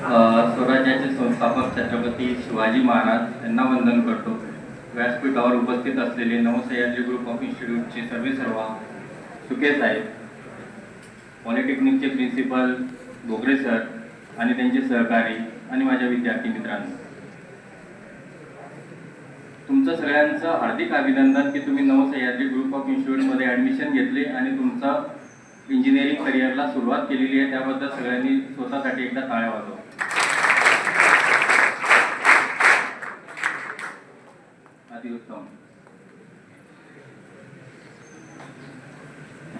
स्वराज्याचे संस्थापक छत्रपती शिवाजी महाराज यांना वंदन करतो. व्यासपीठावर उपस्थित असलेले नवसह्याद्री ग्रुप ऑफ इन्स्टिट्यूटचे सर्वे सर्व सुके साहेब पॉलिटेक्निकचे प्रिन्सिपल बोगरे सर आणि त्यांचे सहकारी आणि माझ्या विद्यार्थी मित्रांनो. तुमचं सगळ्यांचं हार्दिक अभिनंदन की तुम्ही नवसह्याद्री ग्रुप ऑफ इन्स्टिट्यूटमध्ये ॲडमिशन घेतले आणि तुमचा इंजिनिअरिंग करिअरला सुरुवात केलेली आहे. त्याबद्दल सगळ्यांनी स्वतःसाठी एकदा टाळ्या वाजवा.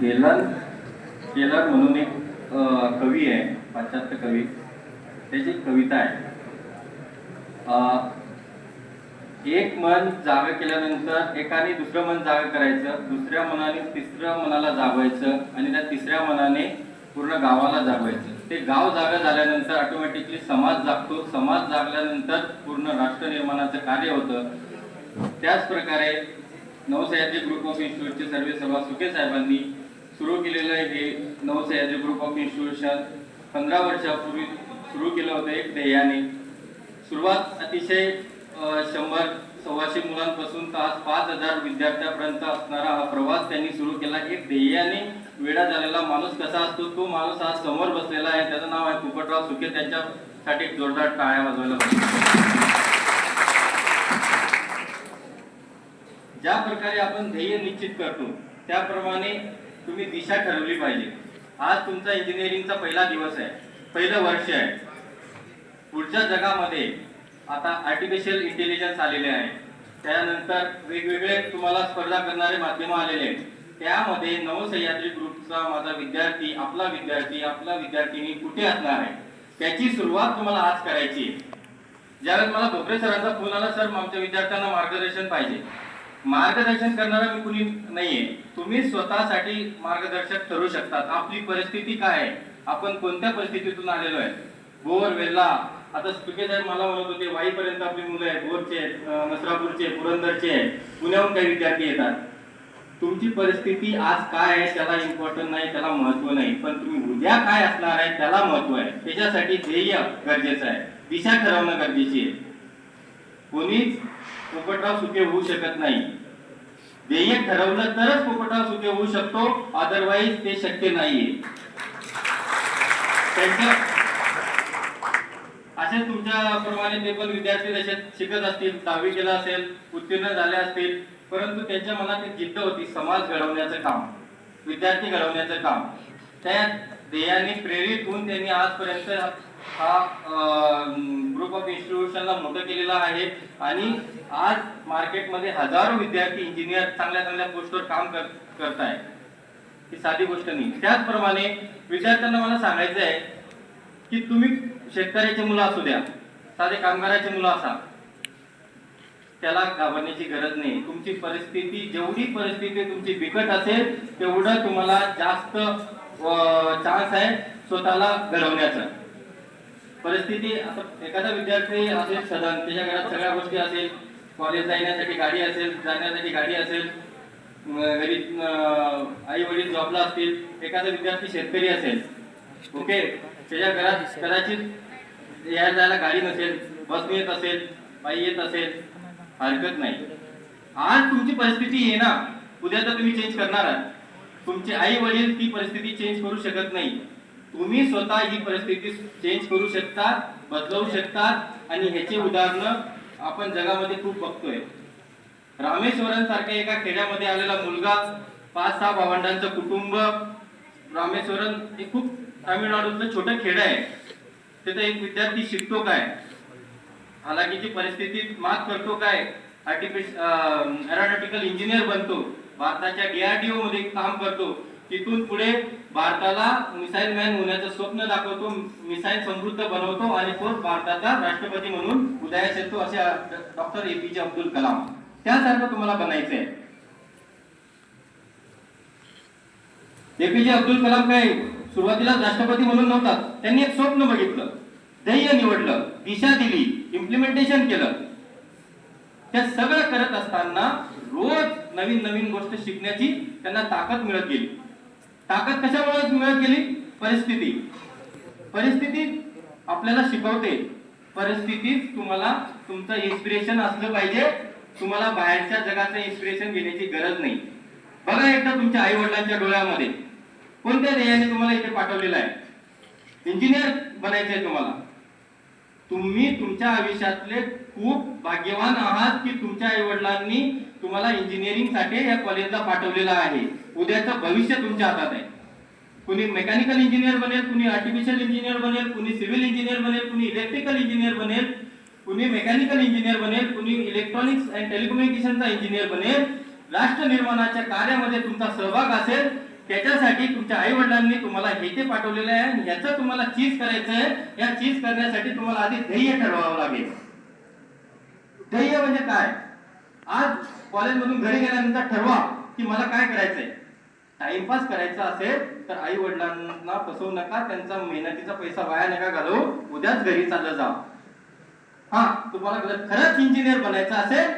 केलर केलर म्हणून एक कवी आहे पाश्चात्य कवी. त्याची कविता आहे. एक मन जागं केल्यानंतर एकाने दुसरं मन जागं करायचं दुसऱ्या मनाने तिसऱ्या मनाला जागवायचं आणि त्या तिसऱ्या मनाने पूर्ण गावाला जागवायचं. ते गाव जागा झाल्यानंतर ऑटोमॅटिकली समाज जागतो. समाज जागल्यानंतर पूर्ण राष्ट्र निर्माणाचं कार्य होतं. त्याच प्रकारे नवसह्याद्री ग्रुप ऑफ इन्स्टिट्यूटचे सर्वे सभा सुखे साहेबांनी सुरू केलेलं हे नवसह्याद्री ग्रुप ऑफ इन्स्टिट्यूशन. पंधरा वर्षापूर्वी सुरू केलं होतं एक ध्येयाने. सुरुवात अतिशय शंभर सव्वाशे मुलांपासून तर आज पाच हजार विद्यार्थ्यापर्यंत असणारा हा प्रवास त्यांनी सुरू केला. एक ध्येयाने वेळा झालेला माणूस कसा असतो? तो माणूस आज समोर बसलेला आहे. त्याचं नाव आहे पोपटराव सुके त्यांच्यासाठी जोरदार टाळ्या वाजवायला ज्या प्रकारे आपण ध्येय निश्चित करतो त्याप्रमाणे तुम्ही दिशा ठरवली पाहिजे. आज तुमचा इंजिनिअरिंगचा पहिला दिवस आहे. पहिलं वर्ष आहे. पुढच्या जगामध्ये आता आर्टिफिशियल इंटेलिजन्स आलेले आहे. त्यानंतर वेगवेगळे तुम्हाला स्पर्धा करणारे माध्यम आलेले आहेत. त्यामध्ये नवसह्याद्री ग्रुपचा माझा विद्यार्थी आपला विद्यार्थी आपला विद्यार्थिनी कुठे असणार आहे? त्याची सुरुवात तुम्हाला आज करायची आहे. ज्यावेळेस मला भोकरे सरांचा फोन आला सर आमच्या विद्यार्थ्यांना मार्गदर्शन पाहिजे. मार्गदर्शन करणारा मी कुणी नाहीये. तुम्ही स्वतःसाठी मार्गदर्शक ठरू शकतात. आपली परिस्थिती काय आहे? आपण कोणत्या परिस्थितीतून आलेलो आहे? बोर वेल्ला आता स्पीकर साहेब मला म्हणत होते वाईपर्यंत आपली मुलं आहेत बोरचे आहेत नसरापूरचे पुरंदरचे आहेत. पुण्याहून काही विद्यार्थी येतात. तुमची परिस्थिती आज काय आहे त्याला इम्पॉर्टंट नाही त्याला महत्त्व नाही. पण तुम्ही उद्या काय असणार आहे त्याला महत्त्व आहे. त्याच्यासाठी ध्येय गरजेचं आहे. दिशा ठरवणं गरजेची आहे. कोणीच पोपटराव सुखे होऊ शकत नाही. ध्येय ठरवलं तरच पोपटराव सुखे होऊ शकतो अदरवाईज ते शक्य नाहीये. असे तुमच्या प्रमाणे ते पण विद्यार्थी तसे शिकत असतील दहावी केला असेल उत्तीर्ण झाले असतील परंतु त्यांच्या मनात एक जिद्द होती समाज घडवण्याचं काम. विद्यार्थी घडवण्याचं काम. त्या ध्येयाने प्रेरित होऊन त्यांनी आजपर्यंत हा ग्रुप ऑफ इन्स्टिट्यूशनला मोठं केलेला आहे. आणि आज मार्केटमध्ये हजारो विद्यार्थी इंजिनियर चांगल्या चांगल्या पोस्टवर काम कर करत आहे ही साधी गोष्ट नाही. त्याचप्रमाणे विद्यार्थ्यांना मला सांगायचं आहे की तुम्ही शेतकऱ्याचे मुलं असू द्या साधे कामगाराचे मुलं असा. त्याला घाबरण्याची गरज नाही. तुमची परिस्थिती जेवढी परिस्थिती तुमची बिकट असेल तेवढं तुम्हाला जास्त चान्स आहे स्वतःला घडवण्याचा. परिस्थिती आता एखादा विद्यार्थी असेल सदन त्याच्या घरात सगळ्या गोष्टी असेल कॉलेज जाण्यासाठी गाडी असेल जाण्यासाठी गाडी असेल घरी आई वडील जॉबला असतील एखादा विद्यार्थी शेतकरी असेल ओके त्याच्या घरात कदाचित यायला जायला गाडी नसेल बसने येत असेल पायी येत असेल हरकत नाही. आज तुमची परिस्थिती आहे ना उद्या तर तुम्ही चेंज करणार आहात. तुमचे आई वडील ती परिस्थिती चेंज करू शकत नाही. तुम्ही स्वतः ही परिस्थिती चेंज करू शकता बदलवू शकतात आणि ह्याची उदाहरणं आपण जगामध्ये खूप बघतोय. रामेश्वरन सारख्या एका खेड्यामध्ये आलेला मुलगा पाच सहा भावंडांचं कुटुंब रामेश्वरन हे खूप तामिळनाडूतलं छोटं खेड आहे. तिथं एक विद्यार्थी शिकतो काय? हालाकीची परिस्थिती मात करतो काय? आर्टिफिश एरोनॉटिकल इंजिनियर बनतो. भारताच्या डीआरडीओ मध्ये काम करतो. तिथून पुढे भारताला मिसाईल मॅन होण्याचं स्वप्न दाखवतो मिसाईल समृद्ध बनवतो आणि तो भारताचा राष्ट्रपती म्हणून उदयास येतो असे डॉक्टर एपीजे अब्दुल कलाम. त्यासारखं तुम्हाला बनायचं आहे एपीजे अब्दुल कलाम काय सुरुवातीला राष्ट्रपती म्हणून नव्हता त्यांनी एक स्वप्न बघितलं. ध्येय निवडलं दिशा दिली इम्प्लिमेंटेशन केलं. त्या सगळं करत असताना रोज नवीन नवीन गोष्ट शिकण्याची त्यांना ताकद मिळत गेली. ताकद कशामुळे मिळत गेली परिस्थिती. परिस्थिती आपल्याला शिकवते. परिस्थितीत तुम्हाला तुमचं इन्स्पिरेशन असलं पाहिजे. तुम्हाला बाहेरच्या जगाचं इन्स्पिरेशन घेण्याची गरज नाही. बघा एकदा तुमच्या आई वडिलांच्या डोळ्यामध्ये. कोणत्या ध्येयाने तुम्हाला इथे पाठवलेलं आहे? इंजिनियर बनायचं आहे तुम्हाला. तुम्ही तुमच्या आयुष्यातले खूप भाग्यवान आहात की तुमच्या आई वडिलांनी तुम्हाला इंजिनिअरिंगसाठी या कॉलेजला पाठवलेलं आहे. उद्याचं भविष्य तुमच्या हातात आहे. कुणी मेकॅनिकल इंजिनियर बनेल कुणी आर्टिफिशियल इंजिनियर बनेल कुणी सिव्हिल इंजिनियर बनेल कुणी इलेक्ट्रिकल इंजिनियर बनेल कुणी मेकॅनिकल इंजिनियर बनेल कुणी इलेक्ट्रॉनिक्स अँड टेलिकम्युनिकेशनचा इंजिनियर बनेल. राष्ट्र निर्माणाच्या कार्यामध्ये तुमचा सहभाग असेल त्याच्यासाठी तुमच्या आई वडिलांनी तुम्हाला हे ते पाठवलेलं आहे याचं तुम्हाला चीज करायचं आहे. या चीज करण्यासाठी तुम्हाला आधी ध्येय ठरवावं लागेल. ध्येय म्हणजे काय? आज कॉलेजमधून घरी गेल्यानंतर ठरवा की मला काय करायचंय. टाइमपास करायचा असेल तर आई वडिलांना फसवू नका त्यांचा मेहनतीचा पैसा वाया नका घालवू. उद्याच घरी चाललं जा. हा तुम्हाला जर खरंच इंजिनियर बनायचं असेल?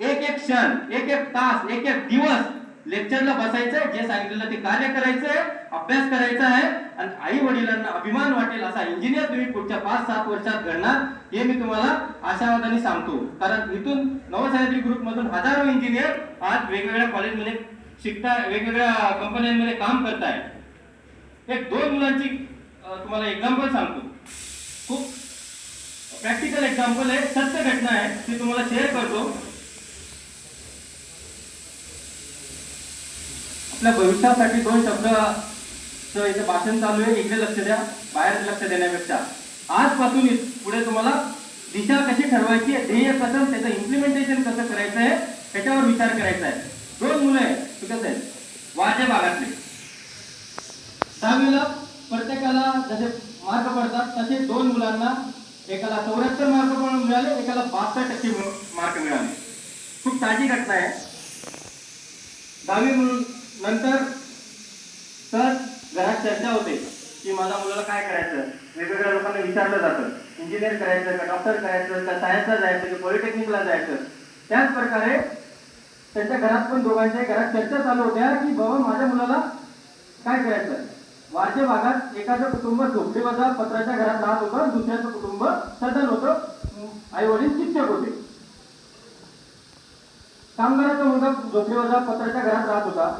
एक एक क्षण एक एक तास एक एक दिवस लेक्चरला बसायचंय जे सांगितलेलं ते कार्य करायचंय अभ्यास करायचा आहे. आणि आई वडिलांना अभिमान वाटेल असा इंजिनियर तुम्ही पुढच्या पाच सात वर्षात घडणार हे मी तुम्हाला आशावादाने सांगतो. कारण इथून नवसह्याद्री ग्रुप मधून हजारो इंजिनियर आज वेगवेगळ्या कॉलेजमध्ये शिकता वेगवेगळ्या कंपन्यांमध्ये काम करताय. एक दोन मुलांची तुम्हाला एक्झाम्पल सांगतो. खूप प्रॅक्टिकल एक्झाम्पल आहे सत्य घटना आहे ती तुम्हाला शेअर करतो. आपल्या भविष्यासाठी दोन शब्द इथे भाषण चालू आहे इकडे लक्ष द्या बाहेर लक्ष देण्यापेक्षा. आजपासून पुढे तुम्हाला दिशा कशी ठरवायची आहे, ध्येय कसं त्याचं इम्प्लिमेंटेशन कसं करायचं आहे त्याच्यावर विचार करायचा आहे. दोन मुलं आहेत. ते कसं आहे वाजे भागातले. दहावीला प्रत्येकाला जसे मार्क पडतात तसे दोन मुलांना एकाला चौऱ्याहत्तर मार्क पण मिळाले एकाला बहात्तर टक्के मार्क मिळाले. खूप ताजी घटना आहे. दहावी म्हणून नंतर सर घरात चर्चा होते की माझ्या मुलाला काय करायचं? वेगवेगळ्या लोकांना विचारलं जातं. इंजिनियर करायचं का डॉक्टर करायचं का सायन्सला जायचं की पॉलिटेक्निकला जायचं? त्याच प्रकारे त्यांच्या घरात पण दोघांच्या घरात चर्चा चालू होत्या की बाबा माझ्या मुलाला काय करायचं वारजे भागात एखादं कुटुंब झोपडीवजा पत्राच्या घरात राहत होतं दुसऱ्याचं कुटुंब सदन होतं आई वडील शिक्षक होते. कामगाराचा मुलगा झोपडीवजा पत्राच्या घरात राहत होता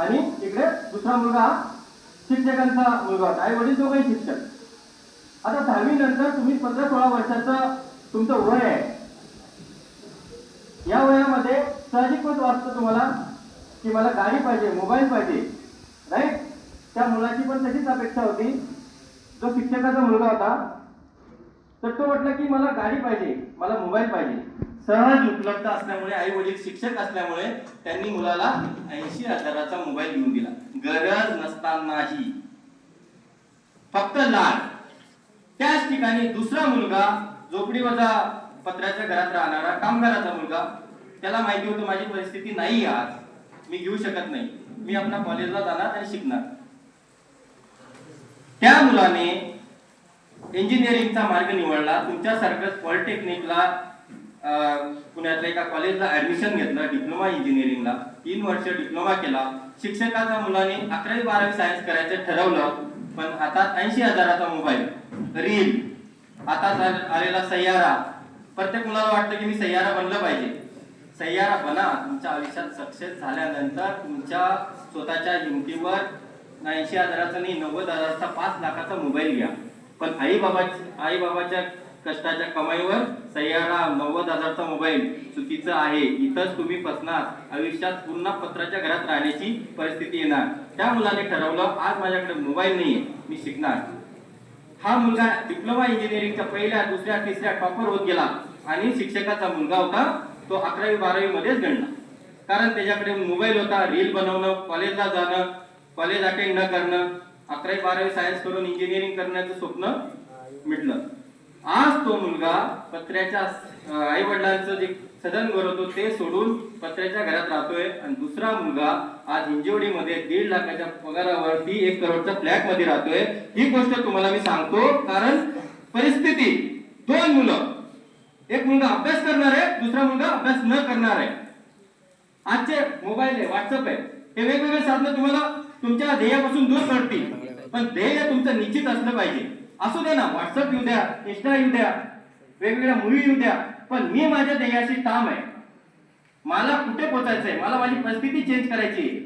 आणि इकडे दुसरा मुलगा हा शिक्षकांचा मुलगा होता. आई वडील दोघंही शिक्षक. आता दहावी नंतर तुम्ही पंधरा सोळा वर्षाचं तुमचं वय आहे. या वयामध्ये साहजिकच वाटतं तुम्हाला की मला गाडी पाहिजे मोबाईल पाहिजे राईट त्या मुलाची पण तशीच अपेक्षा होती. जो शिक्षकाचा मुलगा होता तर तो म्हटला की मला गाडी पाहिजे मला मोबाईल पाहिजे. सहज उपलब्ध असल्यामुळे आई वडील शिक्षक असल्यामुळे त्यांनी मुलाला ऐंशी हजाराचा मोबाईल घेऊन दिला. गरज नसतानाही. फक्त लाड. त्याच ठिकाणी दुसरा मुलगा झोपडीवजा पत्र्याच्या घरात राहणारा कामगाराचा मुलगा त्याला माहिती होतं माझी परिस्थिती नाही आहे आज. मी घेऊ शकत नाही. मी आपल्या कॉलेजला जाणार आणि शिकणार. त्या मुलाने इंजिनिअरिंगचा मार्ग निवडला. तुमच्यासारखंच पॉलिटेक्निकला पुण्यातल्या एका कॉलेजला ऍडमिशन घेतलं डिप्लोमा इंजिनिअरिंगला तीन वर्ष डिप्लोमा केला. शिक्षकाचा मुलाने अकरावी बारावी सायन्स करायचं ठरवलं पण हातात ऐंशी हजाराचा मोबाईल रील हातात आलेला सय्यारा प्रत्येक मुलाला वाटतं की मी सय्यारा बनलं पाहिजे. सय्यारा बना. तुमच्या आयुष्यात सक्सेस झाल्यानंतर तुमच्या स्वतःच्या हिमतीवर ऐंशी हजाराचा नाही नव्वद हजाराचा पाच लाखाचा मोबाईल घ्या. पण आई बाबा आई बाबाच्या कष्टाच्या कमाईवर सय्यारा नव्वद हजारचा मोबाईल चुकीचं आहे. इथंच तुम्ही फसणार. आयुष्यात पुन्हा पत्राच्या घरात राहण्याची परिस्थिती येणार. त्या मुलाने ठरवलं आज माझ्याकडे मोबाईल नाहीये. मी शिकणार. हा मुलगा डिप्लोमा इंजिनिअरिंगच्या पहिल्या दुसऱ्या तिसऱ्या टॉपर होत गेला. आणि शिक्षकाचा मुलगा होता तो अकरावी बारावी मध्येच घडला. कारण त्याच्याकडे मोबाईल होता रील बनवणं कॉलेजला जाणं कॉलेज अटेंड न करणं अकरावी बारावी सायन्स करून इंजिनिअरिंग करण्याचं स्वप्न मिटलं. आज तो मुलगा पत्र्याच्या आई वडिलांचं जे सदन घर होतो ते सोडून पत्र्याच्या घरात राहतोय. आणि दुसरा मुलगा आज हिंजवडीमध्ये दीड लाखाच्या पगारावरती एक करोडच्या फ्लॅटमध्ये राहतोय. ही गोष्ट तुम्हाला मी सांगतो कारण परिस्थिती दोन मुलं एक मुलगा अभ्यास करणार आहे दुसरा मुलगा अभ्यास न करणार आहे. आजचे मोबाईल आहे व्हॉट्सअप आहे. हे वेगवेगळे साधनं तुम्हाला तुमच्या ध्येयापासून दूर करतील. पण ध्येय तुमचं निश्चित असलं पाहिजे. असू दे ना व्हॉट्सअप येऊ द्या इंस्टा येऊ द्या वेगवेगळ्या मूवी येऊ द्या पण मी माझ्या ध्येयाशी ठाम आहे. मला कुठे पोचायचंय? मला माझी परिस्थिती चेंज करायची आहे.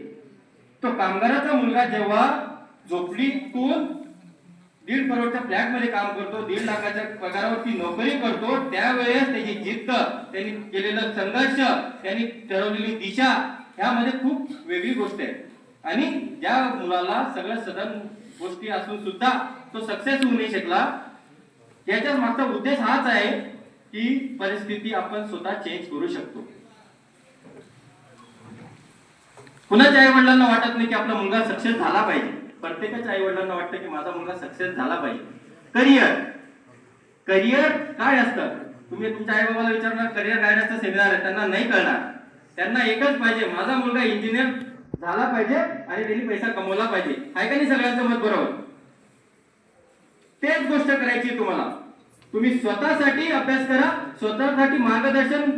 तो कामगाराचा मुलगा जेव्हा झोपडीतून दीड करोडच्या फ्लॅटमध्ये काम करतो दीड लाखाच्या पगारावरती नोकरी करतो त्यावेळेस त्याची जिद्द त्यांनी केलेलं संघर्ष त्यांनी ठरवलेली दिशा ह्यामध्ये खूप वेगळी गोष्ट आहे. आणि ज्या मुलाला सगळ्या सदन गोष्टी असून सुद्धा तो सक्सेस होऊ नाही शकला याच्या मागचा उद्देश हाच आहे की परिस्थिती आपण स्वतः चेंज करू शकतो. कुणाच्या आई वडिलांना वाटत नाही की आपला मुलगा सक्सेस झाला पाहिजे. प्रत्येकाच्या आई वडिलांना वाटतं की माझा मुलगा सक्सेस झाला पाहिजे. करिअर करिअर काय असतं? तुम्ही तुमच्या आई बाबाला विचारणार करिअर गायडन्सचा सेमिनार आहे. त्यांना नाही कळणार. त्यांना एकच पाहिजे माझा मुलगा इंजिनियर झाला पाहिजे आणि त्यांनी पैसा कमवला पाहिजे. आहे का नाही सगळ्यांचं मत बरोबर? तेच गोष्ट करायची आहे तुम्हाला. तुम्ही स्वतःसाठी अभ्यास करा स्वतःसाठी मार्गदर्शन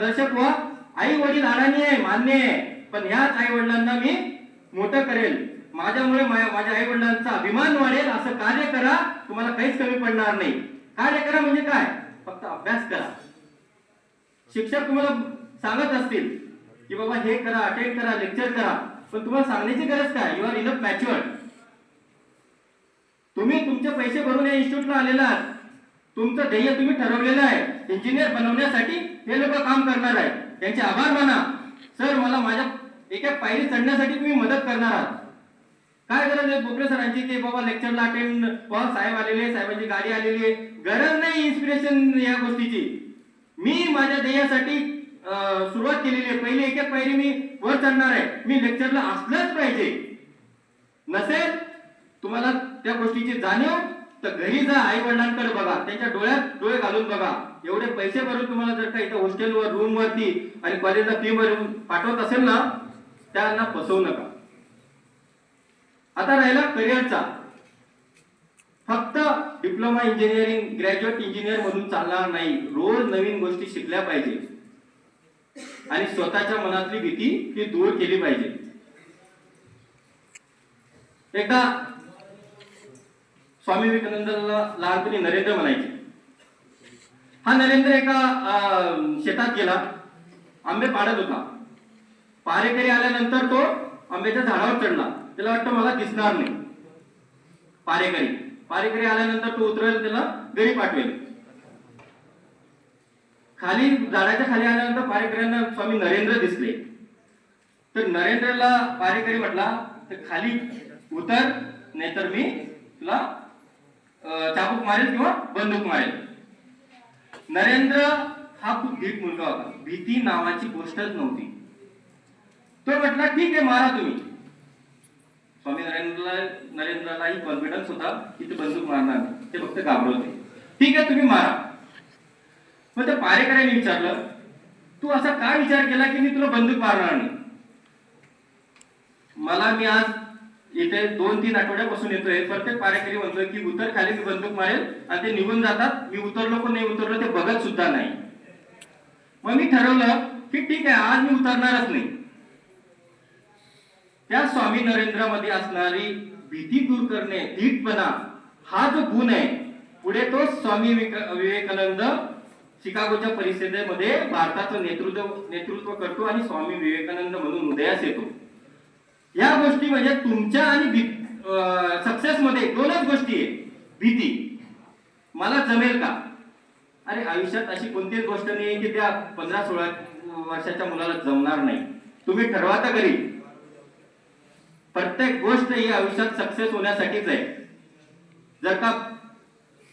दर्शक व्हा. आई वडील अडाणी आहे मान्य आहे. पण ह्याच आई वडिलांना मी मोठं करेल. माझ्यामुळे माझ्या आई वडिलांचा अभिमान वाढेल असं कार्य करा. तुम्हाला काहीच कमी पडणार नाही. कार्य करा म्हणजे काय? फक्त अभ्यास करा. शिक्षक तुम्हाला सांगत असतील की बाबा हे करा अटेंड करा लेक्चर करा. पण तुम्हाला सांगण्याची गरज काय? यू आर अ मॅच्युअर्ड तुम्ही तुमचे पैसे भरून या इन्स्टिट्यूटला आलेला आहात. तुमचं ध्येय तुम्ही ठरवलेलं आहे. इंजिनियर बनवण्यासाठी हे लोक काम करणार आहे त्यांचे आभार माना. सर मला माझ्या एका पायरी चढण्यासाठी तुम्ही मदत करणार आहात. काय गरज आहे बोकरे सरांची की बाबा लेक्चरला अटेंड साहेब आलेले साहेबांची गाडी आलेली आहे. गरज नाही इन्स्पिरेशन या गोष्टीची. मी माझ्या ध्येयासाठी सुरुवात केलेली आहे. पहिले एक एक पायरी मी वर चढणार आहे. मी लेक्चरला असलंच पाहिजे. नसेल तुम्हाला त्या गोष्टीची जाणीव तर घरी जा आई वडिलांकडे बघा. त्यांच्या डोळ्यात डोळे घालून बघा. एवढे पैसे भरून तुम्हाला जर का इथं हॉस्टेलवर रूम वरती आणि कॉलेजला फी भरून पाठवत असेल ना त्यांना फसवू नका. आता राहिला करिअरचा फक्त डिप्लोमा इंजिनिअरिंग ग्रॅज्युएट इंजिनियर म्हणून चालणार नाही. रोज नवीन गोष्टी शिकल्या पाहिजे. आणि स्वतःच्या मनातली भीती ती दूर केली पाहिजे. एकदा स्वामी विवेकानंदाला लहानपणी नरेंद्र म्हणायचे. हा नरेंद्र एका शेतात गेला. आंबे पाडत होता. पारेकरी आल्यानंतर तो आंब्याच्या झाडावर चढला. त्याला वाटतं मला दिसणार नाही. पारेकरी. पारेकरी आल्यानंतर तो उतरेल त्याला घरी पाठवेल. खाली झाडाच्या खाली आल्यानंतर पारेकऱ्यांना स्वामी नरेंद्र दिसले. तर नरेंद्रला पारेकरी म्हटला तर खाली उतर नाहीतर मी तुला चाबूक मारेल किंवा बंदूक मारेल. नरेंद्र हा खूप धीट मुलगा होता. भीती नावाची गोष्टच नव्हती. तो म्हटला ठीक आहे मारा तुम्ही. स्वामी नरेंद्रला नरेंद्रलाही कॉन्फिडन्स होता की ते बंदूक मारणार. ते फक्त घाबरवते. ठीक आहे तुम्ही मारा. मग त्या पारेकरांनी विचारलं तू असा काय विचार केला की मी तुला बंदूक मारणार नाही? मला मी आज इथे दोन तीन आठवड्यापासून येतोय. प्रत्येक पारेकरी म्हणतोय की उतर खाली मी बंदूक मारेल आणि ते निघून जातात. मी उतरलो पण नाही उतरलो ते बघत सुद्धा नाही. मग मी ठरवलं की ठीक आहे आज मी उतरणारच नाही. त्या स्वामी नरेंद्रामध्ये असणारी भीती दूर करणे धीटपणा हा जो गुण आहे पुढे तो स्वामी विवेकानंद शिकागोच्या परिषदेमध्ये भारताचं नेतृत्व नेतृत्व करतो आणि स्वामी विवेकानंद म्हणून उदयास येतो. या गोष्टी म्हणजे तुमच्या आणि सक्सेस मध्ये दोनच गोष्टी आहे भीती. मला जमेल का? अरे आयुष्यात अशी कोणतीच गोष्ट नाही की त्या पंधरा सोळा वर्षाच्या मुलाला जमणार नाही. तुम्ही ठरवा तर घरी. प्रत्येक गोष्ट ही आयुष्यात सक्सेस होण्यासाठीच आहे. जर का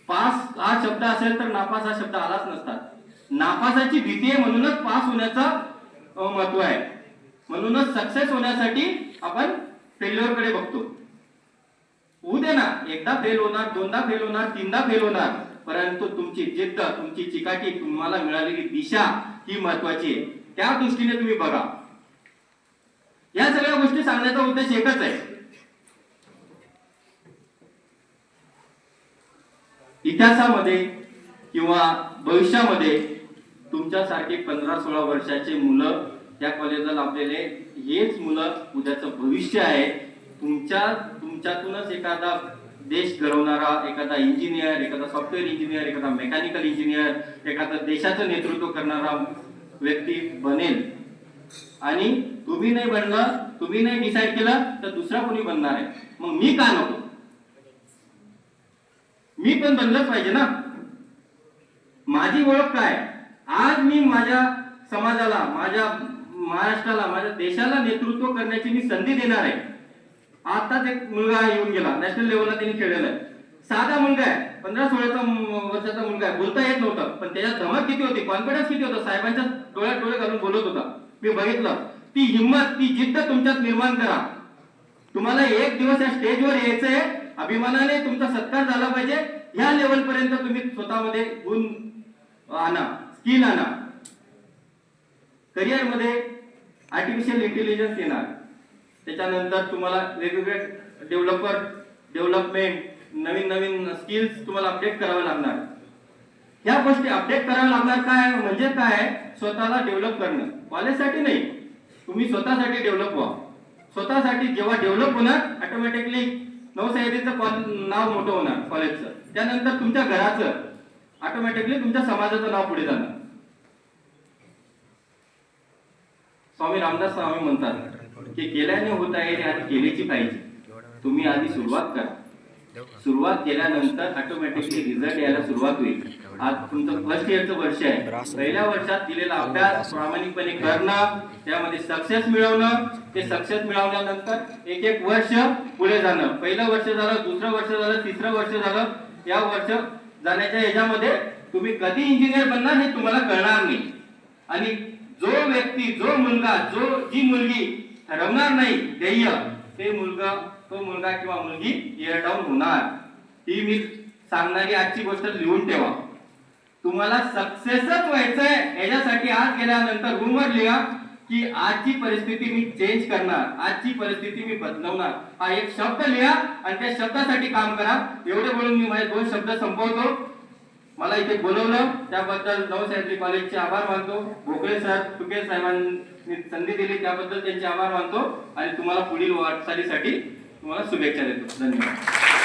पास हा शब्द असेल तर नापास हा शब्द आलाच नसता नापासाची भीती आहे म्हणूनच पास होण्याचं महत्त्व आहे. म्हणूनच सक्सेस होण्यासाठी आपण फेल्युअरकडे बघतो. होऊ दे ना एकदा फेल होणार दोनदा फेल होणार तीनदा फेल होणार. परंतु तुमची जिद्द तुमची चिकाटी तुम्हाला मिळालेली दिशा ही महत्वाची आहे. त्या दृष्टीने तुम्ही बघा. या सगळ्या गोष्टी सांगण्याचा उद्देश एकच आहे. इतिहासामध्ये किंवा भविष्यामध्ये तुमच्यासारखे पंधरा सोळा वर्षाचे मुलं त्या कॉलेजला लाभलेले हेच मुलं उद्याचं भविष्य आहे. तुमच्या तुमच्यातूनच एखादा देश घडवणारा एखादा इंजिनियर एखादा सॉफ्टवेअर इंजिनियर एखादा मेकॅनिकल इंजिनियर एखादा देशाचं नेतृत्व करणारा व्यक्ती बनेल. आणि तुम्ही नाही बनलं तुम्ही नाही डिसाईड केलं तर दुसरा कोणी बनणार आहे. मग मी का नको? मी पण बनलंच पाहिजे ना. माझी ओळख काय? आज मी माझ्या समाजाला माझ्या महाराष्ट्राला माझ्या देशाला नेतृत्व करण्याची मी संधी देणार आहे. आताच एक मुलगा येऊन गेला नॅशनल लेवलला त्यांनी खेळलेला आहे. साधा मुलगा आहे पंधरा सोळाचा वर्षाचा मुलगा आहे. बोलता येत नव्हतं पण त्याच्यात धमक किती होती? कॉन्फिडन्स किती होता? साहेबांच्या डोळ्यात डोळे घालून बोलत होता. मी बघितलं. ती हिंमत ती जिद्द तुमच्यात निर्माण करा. तुम्हाला एक दिवस या स्टेजवर यायचंय. अभिमानाने तुमचा सत्कार झाला पाहिजे. ह्या लेवल पर्यंत तुम्ही स्वतःमध्ये गुण आणा स्किल आणा. करिअरमध्ये आर्टिफिशियल इंटेलिजन्स येणार. त्याच्यानंतर तुम्हाला वेगवेगळे डेव्हलपर डेव्हलपमेंट नवीन नवीन स्किल्स तुम्हाला अपडेट करावे लागणार. ह्या गोष्टी अपडेट करायला लागणार काय? म्हणजे काय? स्वतःला डेव्हलप करणं. कॉलेजसाठी नाही. तुम्ही स्वतःसाठी डेव्हलप व्हा. स्वतःसाठी जेव्हा डेव्हलप होणार ऑटोमॅटिकली नवसह्याद्रीचं कॉल- नाव मोठं होणार कॉलेजचं त्यानंतर तुमच्या घराचं ऑटोमॅटिकली तुमच्या समाजाचं नाव पुढे जाणार. स्वामी रामदास स्वामी म्हणतात की केल्याने होत आहे आणि केलीची पाहिजे. तुम्ही आधी सुरुवात करा. सुरुवात केल्यानंतर ऑटोमॅटिकली रिझल्ट यायला सुरुवात होईल. आज तुमचं फर्स्ट इयरचं वर्ष आहे. पहिल्या वर्षात दिलेला अभ्यास प्रामाणिकपणे करणं त्यामध्ये सक्सेस मिळवणं ते सक्सेस मिळवल्यानंतर एक एक वर्ष पुढे जाणं. पहिलं वर्ष झालं दुसरं वर्ष झालं तिसरं वर्ष झालं या वर्ष जाण्याच्या ह्याच्यामध्ये तुम्ही कधी इंजिनियर बनणार हे तुम्हाला कळणार नाही. आणि जो व्यक्ती जो मुलगा जो जी मुलगी ठरवणार नाही ध्येय ते मुलगा तो मुलगा किंवा मुलगी इयर डाऊन होणार. ही मी सांगणारी आजची गोष्ट लिहून ठेवा. तुम्हाला सक्सेसच व्हायचंय. याच्यासाठी आज गेल्यानंतर रूमवर लिहा की आजची परिस्थिती मी चेंज करणार. आजची परिस्थिती मी बदलवणार. हा एक शब्द लिहा आणि त्या शब्दासाठी काम करा. एवढे बोलून मी माझे दोन शब्द संपवतो. मला इथे बोलवलं. त्याबद्दल नवसाहेबजी कॉलेजचे आभार मानतो. भोकळे सर सुके साहेबांनी संधी दिली. त्याबद्दल त्यांचे आभार मानतो. आणि तुम्हाला पुढील वाटचालीसाठी तुम्हाला शुभेच्छा देतो. धन्यवाद.